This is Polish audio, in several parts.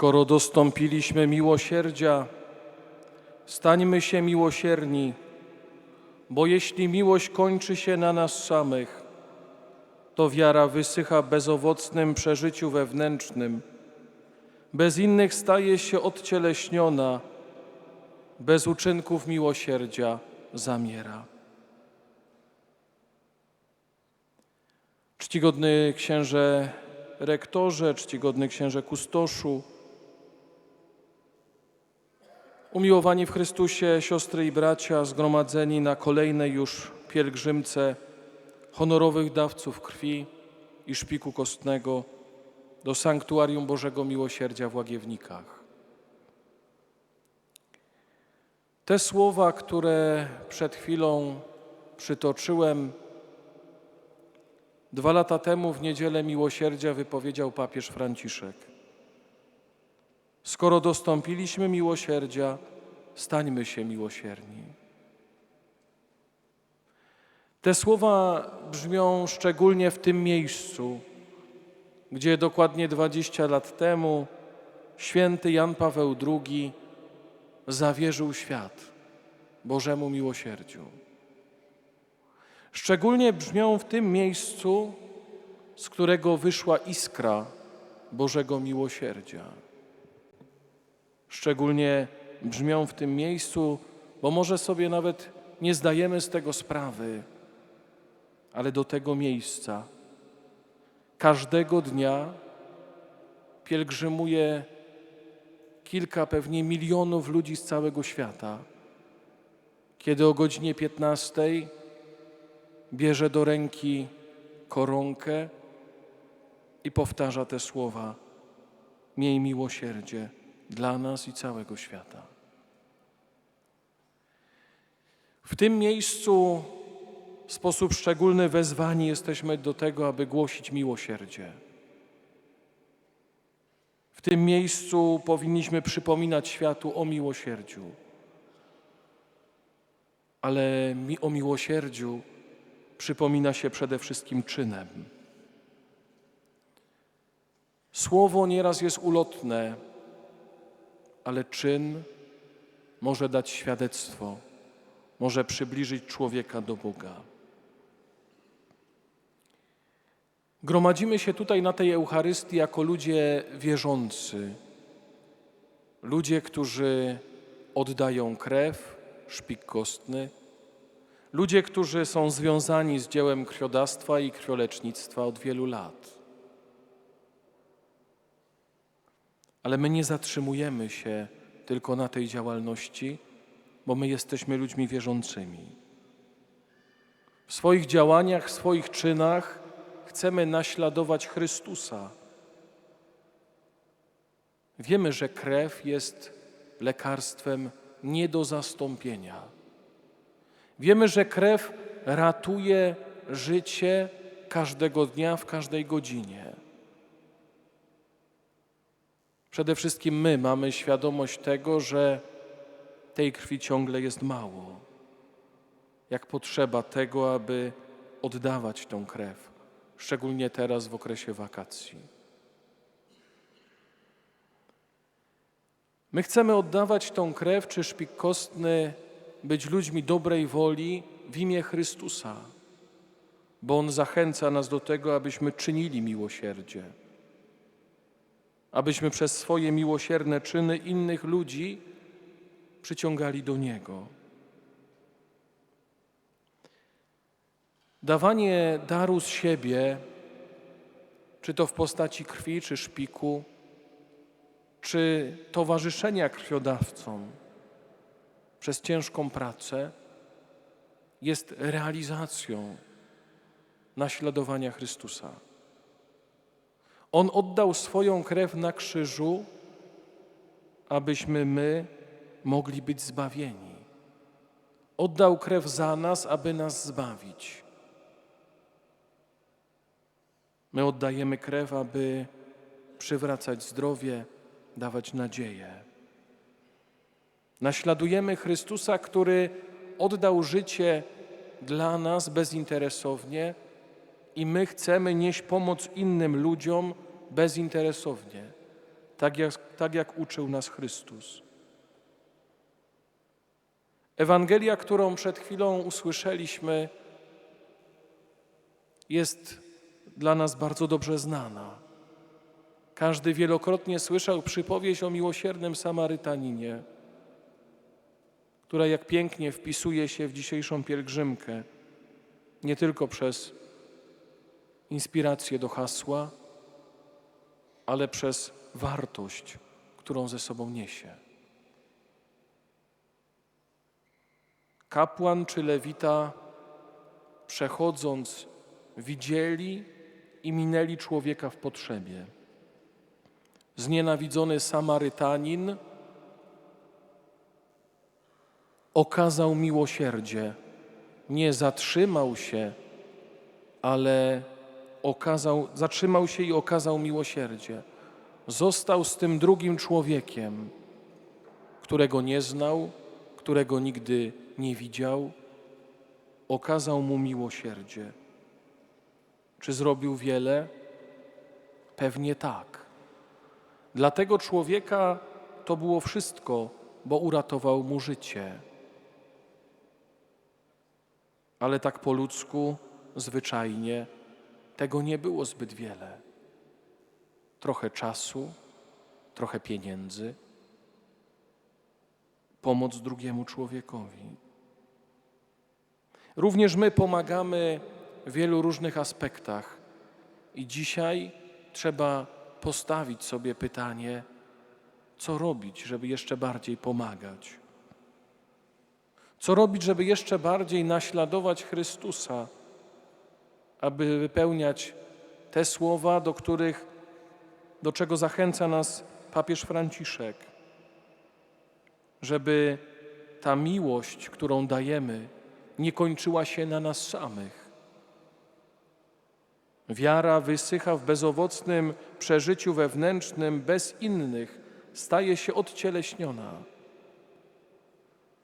Skoro dostąpiliśmy miłosierdzia, stańmy się miłosierni, bo jeśli miłość kończy się na nas samych, to wiara wysycha bezowocnym przeżyciu wewnętrznym, bez innych staje się odcieleśniona, bez uczynków miłosierdzia zamiera. Czcigodny księże rektorze, czcigodny księże kustoszu, umiłowani w Chrystusie siostry i bracia, zgromadzeni na kolejnej już pielgrzymce honorowych dawców krwi i szpiku kostnego do Sanktuarium Bożego Miłosierdzia w Łagiewnikach. Te słowa, które przed chwilą przytoczyłem, dwa lata temu w niedzielę miłosierdzia wypowiedział papież Franciszek. Skoro dostąpiliśmy miłosierdzia, stańmy się miłosierni. Te słowa brzmią szczególnie w tym miejscu, gdzie dokładnie 20 lat temu święty Jan Paweł II zawierzył świat Bożemu miłosierdziu. Szczególnie brzmią w tym miejscu, z którego wyszła iskra Bożego miłosierdzia. Szczególnie brzmią w tym miejscu, bo może sobie nawet nie zdajemy z tego sprawy, ale do tego miejsca każdego dnia pielgrzymuje kilka, pewnie milionów ludzi z całego świata. Kiedy o godzinie 15 bierze do ręki koronkę i powtarza te słowa: Miej miłosierdzie dla nas i całego świata. W tym miejscu w sposób szczególny wezwani jesteśmy do tego, aby głosić miłosierdzie. W tym miejscu powinniśmy przypominać światu o miłosierdziu. Ale mi o miłosierdziu przypomina się przede wszystkim czynem. Słowo nieraz jest ulotne, ale czyn może dać świadectwo, może przybliżyć człowieka do Boga. Gromadzimy się tutaj na tej Eucharystii jako ludzie wierzący, ludzie, którzy oddają krew, szpik kostny, ludzie, którzy są związani z dziełem krwiodawstwa i krwiolecznictwa od wielu lat. Ale my nie zatrzymujemy się tylko na tej działalności, bo my jesteśmy ludźmi wierzącymi. W swoich działaniach, w swoich czynach chcemy naśladować Chrystusa. Wiemy, że krew jest lekarstwem nie do zastąpienia. Wiemy, że krew ratuje życie każdego dnia, w każdej godzinie. Przede wszystkim my mamy świadomość tego, że tej krwi ciągle jest mało. Jak potrzeba tego, aby oddawać tą krew, szczególnie teraz w okresie wakacji. My chcemy oddawać tą krew czy szpik kostny, być ludźmi dobrej woli w imię Chrystusa, bo On zachęca nas do tego, abyśmy czynili miłosierdzie abyśmy przez swoje miłosierne czyny innych ludzi przyciągali do Niego. Dawanie daru z siebie, czy to w postaci krwi, czy szpiku, czy towarzyszenia krwiodawcom przez ciężką pracę, jest realizacją naśladowania Chrystusa. On oddał swoją krew na krzyżu, abyśmy my mogli być zbawieni. Oddał krew za nas, aby nas zbawić. My oddajemy krew, aby przywracać zdrowie, dawać nadzieję. Naśladujemy Chrystusa, który oddał życie dla nas bezinteresownie i my chcemy nieść pomoc innym ludziom bezinteresownie, tak jak, tak jak uczył nas Chrystus. Ewangelia, którą przed chwilą usłyszeliśmy, jest dla nas bardzo dobrze znana. Każdy wielokrotnie słyszał przypowieść o miłosiernym Samarytaninie, która jak pięknie wpisuje się w dzisiejszą pielgrzymkę, nie tylko przez inspirację do hasła, ale przez wartość, którą ze sobą niesie. Kapłan czy lewita, przechodząc, widzieli i minęli człowieka w potrzebie. Znienawidzony Samarytanin okazał miłosierdzie, nie zatrzymał się, ale okazał, zatrzymał się i okazał miłosierdzie. Został z tym drugim człowiekiem, którego nie znał, którego nigdy nie widział, okazał mu miłosierdzie. Czy zrobił wiele? Pewnie tak. Dla tego człowieka to było wszystko, bo uratował mu życie. Ale tak po ludzku, zwyczajnie, tego nie było zbyt wiele. Trochę czasu, trochę pieniędzy, pomoc drugiemu człowiekowi. Również my pomagamy w wielu różnych aspektach i dzisiaj trzeba postawić sobie pytanie, co robić, żeby jeszcze bardziej pomagać. Co robić, żeby jeszcze bardziej naśladować Chrystusa, aby wypełniać te słowa, do których, do czego zachęca nas papież Franciszek, żeby ta miłość, którą dajemy, nie kończyła się na nas samych. Wiara wysycha w bezowocnym przeżyciu wewnętrznym bez innych, staje się odcieleśniona.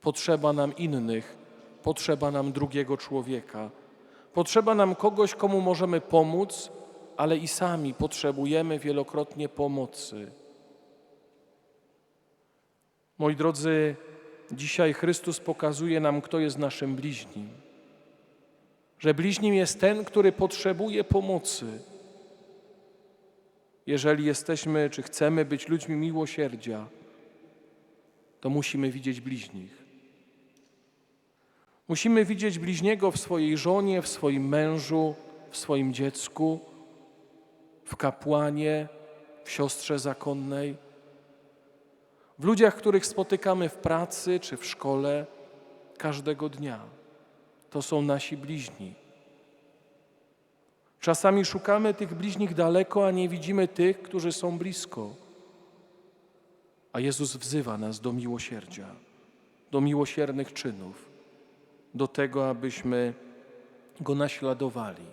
Potrzeba nam innych, potrzeba nam drugiego człowieka, potrzeba nam kogoś, komu możemy pomóc, ale i sami potrzebujemy wielokrotnie pomocy. Moi drodzy, dzisiaj Chrystus pokazuje nam, kto jest naszym bliźnim. Że bliźnim jest ten, który potrzebuje pomocy. Jeżeli jesteśmy, czy chcemy być ludźmi miłosierdzia, to musimy widzieć bliźnich. Musimy widzieć bliźniego w swojej żonie, w swoim mężu, w swoim dziecku, w kapłanie, w siostrze zakonnej, w ludziach, których spotykamy w pracy czy w szkole każdego dnia. To są nasi bliźni. Czasami szukamy tych bliźnich daleko, a nie widzimy tych, którzy są blisko. A Jezus wzywa nas do miłosierdzia, do miłosiernych czynów, do tego, abyśmy Go naśladowali,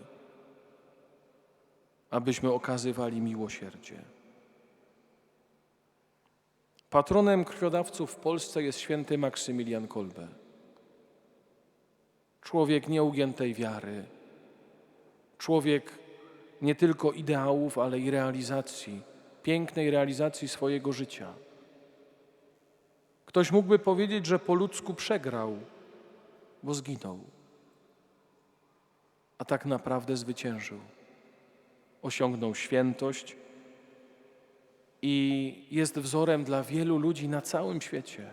abyśmy okazywali miłosierdzie. Patronem krwiodawców w Polsce jest święty Maksymilian Kolbe. Człowiek nieugiętej wiary, człowiek nie tylko ideałów, ale i realizacji, pięknej realizacji swojego życia. Ktoś mógłby powiedzieć, że po ludzku przegrał, bo zginął, a tak naprawdę zwyciężył. Osiągnął świętość i jest wzorem dla wielu ludzi na całym świecie.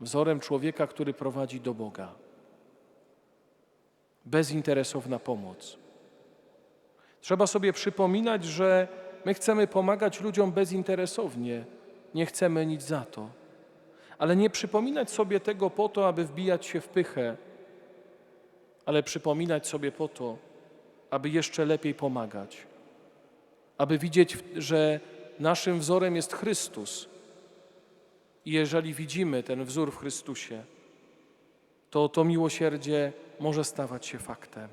Wzorem człowieka, który prowadzi do Boga. Bezinteresowna pomoc. Trzeba sobie przypominać, że my chcemy pomagać ludziom bezinteresownie, nie chcemy nic za to. Ale nie przypominać sobie tego po to, aby wbijać się w pychę, ale przypominać sobie po to, aby jeszcze lepiej pomagać, aby widzieć, że naszym wzorem jest Chrystus. I jeżeli widzimy ten wzór w Chrystusie, to to miłosierdzie może stawać się faktem.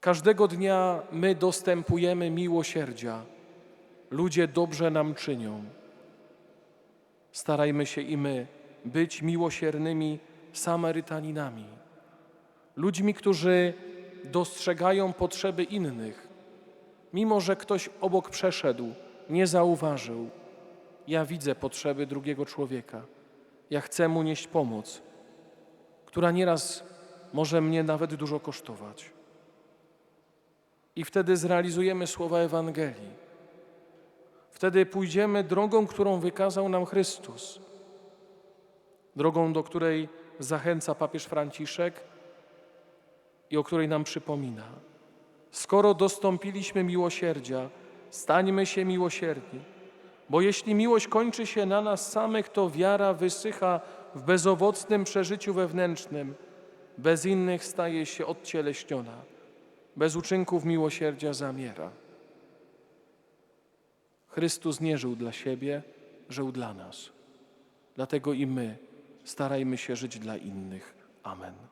Każdego dnia my dostępujemy miłosierdzia. Ludzie dobrze nam czynią. Starajmy się i my być miłosiernymi Samarytaninami, ludźmi, którzy dostrzegają potrzeby innych, mimo że ktoś obok przeszedł, nie zauważył. Ja widzę potrzeby drugiego człowieka. Ja chcę mu nieść pomoc, która nieraz może mnie nawet dużo kosztować. I wtedy zrealizujemy słowa Ewangelii. Wtedy pójdziemy drogą, którą wykazał nam Chrystus. Drogą, do której zachęca papież Franciszek i o której nam przypomina. Skoro dostąpiliśmy miłosierdzia, stańmy się miłosierni, bo jeśli miłość kończy się na nas samych, to wiara wysycha w bezowocnym przeżyciu wewnętrznym, bez innych staje się odcieleśniona, bez uczynków miłosierdzia zamiera. Chrystus nie żył dla siebie, żył dla nas. Dlatego i my starajmy się żyć dla innych. Amen.